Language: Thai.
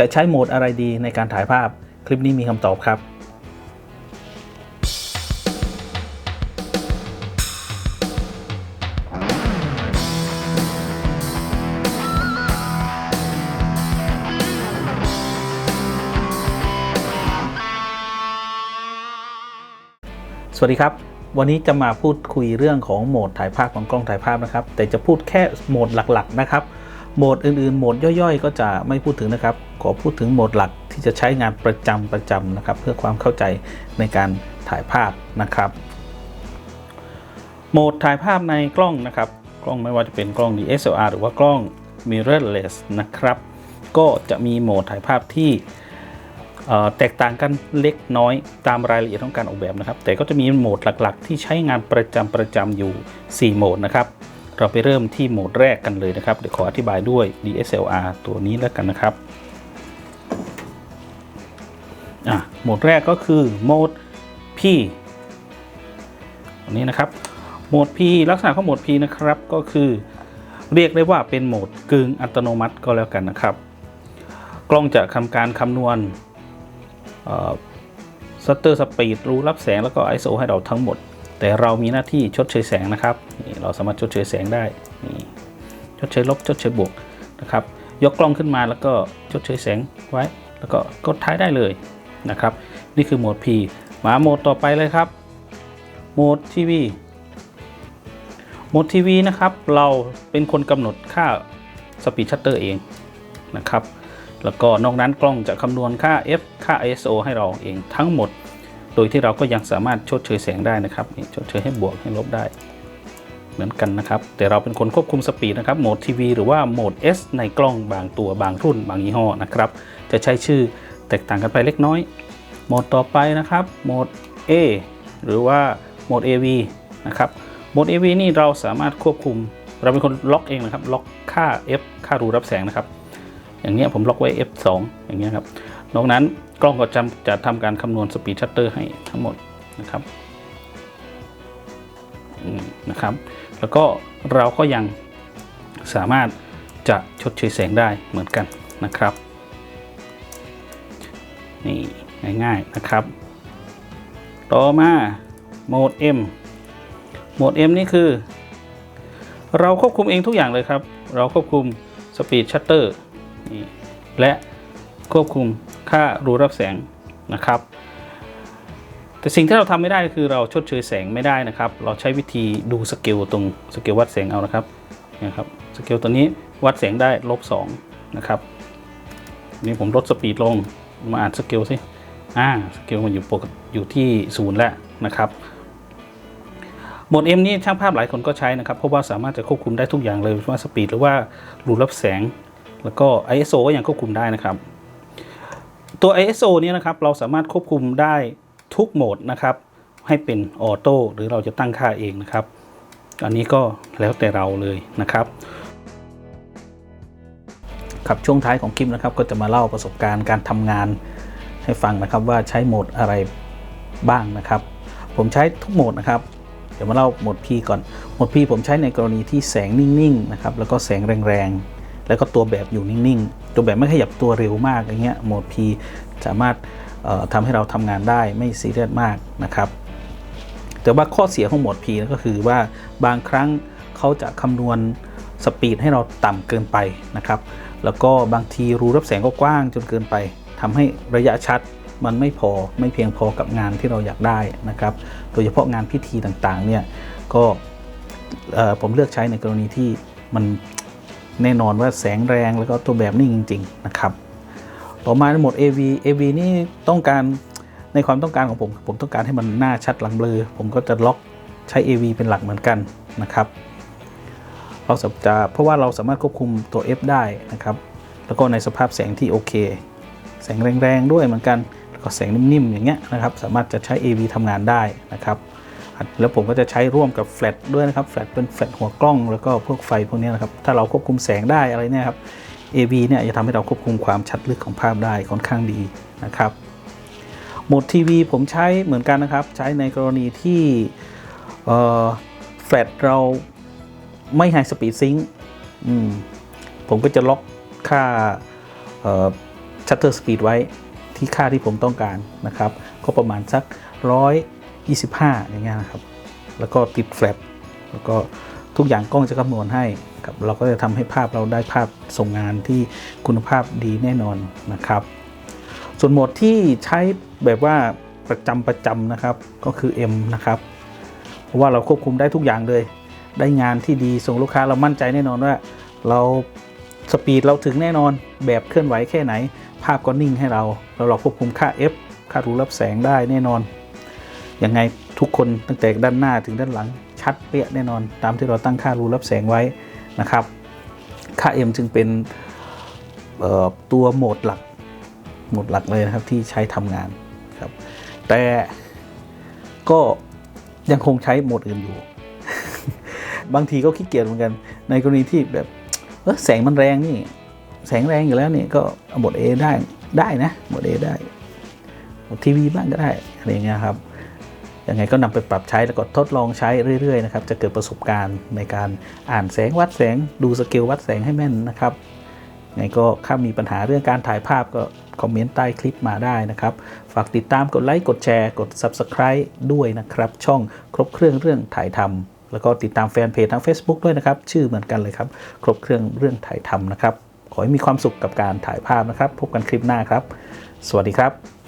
จะใช้โหมดอะไรดีในการถ่ายภาพ คลิปนี้มีคำตอบครับสวัสดีครับ วันนี้จะมาพูดคุยเรื่องของโหมดถ่ายภาพของกล้องถ่ายภาพนะครับ แต่จะพูดแค่โหมดหลักๆนะครับ โหมดอื่นๆ โหมดย่อยๆ ก็จะไม่พูดถึงนะครับ ขอพูดถึงโหมดหลักที่จะใช้งานประจำประจำนะครับ เพื่อความเข้าใจในการถ่ายภาพนะครับ โหมดถ่ายภาพในกล้องนะครับ กล้องไม่ว่าจะเป็นกล้อง DSLR หรือว่ากล้อง mirrorless นะครับ ก็จะมีโหมดถ่ายภาพที่แตกต่างกันเล็กน้อยตามรายละเอียดของการออกแบบนะครับ แต่ก็จะมีโหมดหลักๆ ที่ใช้งานประจำประจำอยู่ 4 โหมดนะครับ เราไปเริ่มที่โหมดแรกกันเลยนะครับ เดี๋ยวขออธิบายด้วย DSLR ตัวนี้แล้วกันนะครับอะโหมดแรกก็คือโหมด P อันนี้นะครับ โหมด P ลักษณะของโหมด P นะครับก็คือ เรียกได้ว่าเป็นโหมดกึ่งอัตโนมัติก็แล้วกันนะครับ กล้องจะทำการคำนวณซัตเตอร์สปีดรู้รับแสงแล้วก็ ISO ให้เราทั้งหมด แต่เรามีหน้าที่ชดเชยแสงนะครับนี่เราสามารถชดเชยแสงได้นี่ชดเชยลบชดเชยบวกนะครับ ยกกล้องขึ้นมาแล้วก็ชดเชยแสงไว้ แล้วก็กดท้ายได้เลยนะครับ นี่คือโหมด P มาโหมดต่อไปเลยครับโหมดทีวีโหมดทีวีนะครับเราเป็นคนกำหนดค่าสปีดชัตเตอร์เองนะครับ แล้วก็นอกนั้นกล้องจะคำนวณค่า f ค่า ISO ให้เราเองทั้งหมด โดยที่เราก็ยังสามารถชดเชยแสงได้นะครับนี่ชดเชยให้บวกให้ลบได้ เหมือนกันนะครับ แต่เราเป็นคนควบคุมสปีดนะครับโหมดทีวีหรือว่าโหมด S ในกล้องบางตัวบางรุ่นบางยี่ห้อนะครับจะใช้ชื่อแตกต่างกันไปเล็กน้อย โหมดต่อไปนะครับโหมด A หรือว่าโหมด AV นะครับโหมด AV นี่เราสามารถควบคุม เราเป็นคนล็อกเองนะครับล็อกค่า F ค่ารูรับแสงนะครับ อย่างเงี้ยผมล็อกไว้ F2 อย่างเงี้ยครับนอกนั้น กล้องก็จะจะทำการคำนวณสปีดชัตเตอร์ให้ทั้งหมดนะครับนะครับ แล้วก็เราก็ยังสามารถจะชดเชยแสงได้เหมือนกันนะครับนี่ง่ายๆนะครับ ต่อมาโหมด M โหมด M นี่คือ เราควบคุมเองทุกอย่างเลยครับ เราควบคุมสปีดชัตเตอร์และควบคุม ค่ารูรับแสงนะครับ แต่สิ่งที่เราทำไม่ได้คือเราชดเชยแสงไม่ได้นะครับ เราใช้วิธีดูสเกลตรงสเกลวัดแสงเอานะครับนะครับสเกลตัวนี้วัดแสงได้ลบสองนะครับนี่ผมลดสปีดลงมาอ่านสเกลสิอ่าสเกลมันอยู่ปกติอยู่ที่ศูนย์แล้วนะครับโหมด M นี่ช่างภาพหลายคนก็ใช้นะครับ เพราะว่าสามารถจะควบคุมได้ทุกอย่างเลยว่าสปีดหรือว่ารูรับแสง แล้วก็ ISO ก็ยังควบคุมได้นะครับ ตัว ISO เนี่ยนะครับเราสามารถควบคุมได้ทุกโหมดนะครับ ให้เป็นออโต้หรือเราจะตั้งค่าเองนะครับ อันนี้ก็แล้วแต่เราเลยนะครับครับช่วงท้ายของคลิปนะครับ ก็จะมาเล่าประสบการณ์การทำงานให้ฟังนะครับว่าใช้โหมดอะไรบ้างนะครับ ผมใช้ทุกโหมดนะครับเดี๋ยวมาเล่าโหมด P ก่อนโหมด P ผมใช้ในกรณีที่แสงนิ่งๆนะครับแล้วก็แสงแรงๆแล้วก็ตัวแบบอยู่นิ่งๆ ตัวแบบไม่ขยับตัวเร็วมากอย่างเงี้ยโหมด P สามารถทำให้เราทำงานได้ไม่ซีเรียสมากนะครับ แต่ว่าข้อเสียของโหมด P ก็คือว่าบางครั้งเขาจะคำนวณสปีดให้เราต่ำเกินไปนะครับ แล้วก็บางทีรูรับแสงก็กว้างจนเกินไปทำให้ระยะชัดมันไม่พอไม่เพียงพอกับงานที่เราอยากได้นะครับ โดยเฉพาะงานพิธีต่างๆเนี่ยก็ผมเลือกใช้ในกรณีที่มัน แน่นอนว่าแสงแรงแล้วก็ตัวแบบนิ่งจริง ๆ นะครับต่อมาในโหมด AV AV นี่ต้องการในความต้องการของผม ผมต้องการให้มันหน้าชัดหลังเบลอผมก็จะล็อกใช้ AV เป็นหลักเหมือนกันนะครับ เราจะเพราะว่าเราสามารถควบคุมตัว F ได้นะครับ แล้วก็ในสภาพแสงที่โอเค แสงแรงๆด้วยเหมือนกันแล้วก็แสงนิ่มๆอย่างเงี้ยนะครับ สามารถจะใช้ AV ทำงานได้นะครับ แล้วผมก็จะใช้ร่วมกับแฟลชด้วยนะครับแฟลชเป็นแฟลชหัวกล้องแล้วก็พวกไฟพวกนี้นะครับถ้าเราควบคุมแสงได้อะไรเนี่ยครับ AV เนี่ยจะทำให้เราควบคุมความชัดลึกของภาพได้ค่อนข้างดีนะครับโหมดทีวีผมใช้เหมือนกันนะครับ ใช้ในกรณีที่แฟลชเราไม่ไฮสปีดซิงค์ผมก็จะล็อกค่า shutter speed ไว้ที่ค่าที่ผมต้องการนะครับ ก็ประมาณสัก 25 อย่างเงี้ยนะครับ แล้วก็ติดแฟลชแล้วก็ทุกอย่างกล้องจะคำนวณให้ครับเราก็จะทำให้ภาพเราได้ภาพส่งงานที่คุณภาพดีแน่นอนนะครับ ส่วนโหมดที่ใช้แบบว่าประจำประจำนะครับก็คือ M นะครับ เพราะว่าเราควบคุมได้ทุกอย่างเลย ได้งานที่ดีส่งลูกค้าเรามั่นใจแน่นอนว่า เราสปีดเราถึงแน่นอนแบบเคลื่อนไหวแค่ไหน ภาพก็นิ่งให้เราแล้วเราควบคุมค่า F ค่ารูรับแสงได้แน่นอน ยังไงทุกคนตั้งแต่ด้านหน้าถึงด้านหลังชัดเปี้ยแน่นอนตามที่เราตั้งค่ารูรับแสงไว้นะครับ ค่า M จึงเป็นตัวโหมดหลักโหมดหลักเลยนะครับที่ใช้ทำงานครับแต่ก็ยังคงใช้โหมดอื่นอยู่ บางทีก็ขี้เกียจเหมือนกัน ในกรณีที่แบบเออแสงมันแรงนี่ แสงแรงอยู่แล้วนี่ก็เอาโหมด A ได้ได้นะโหมด A ได้โหมดทีวีบ้างก็ได้อะไรเงี้ยครับ ยังไงก็นำไปปรับใช้แล้วก็ทดลองใช้เรื่อยๆนะครับจะเกิดประสบการณ์ในการอ่านแสงวัดแสงดูสเกลวัดแสงให้แม่นนะครับยังไงก็ถ้ามีปัญหาเรื่องการถ่ายภาพก็คอมเมนต์ใต้คลิปมาได้นะครับ ฝากติดตามกดไลค์กดแชร์กด Subscribe ด้วยนะครับ ช่องครบเครื่องเรื่องถ่ายทำแล้วก็ติดตามแฟนเพจทาง Facebook ด้วยนะครับ ชื่อเหมือนกันเลยครับ ครบเครื่องเรื่องถ่ายทำนะครับ ขอให้มีความสุขกับการถ่ายภาพนะครับ พบกันคลิปหน้าครับ สวัสดีครับ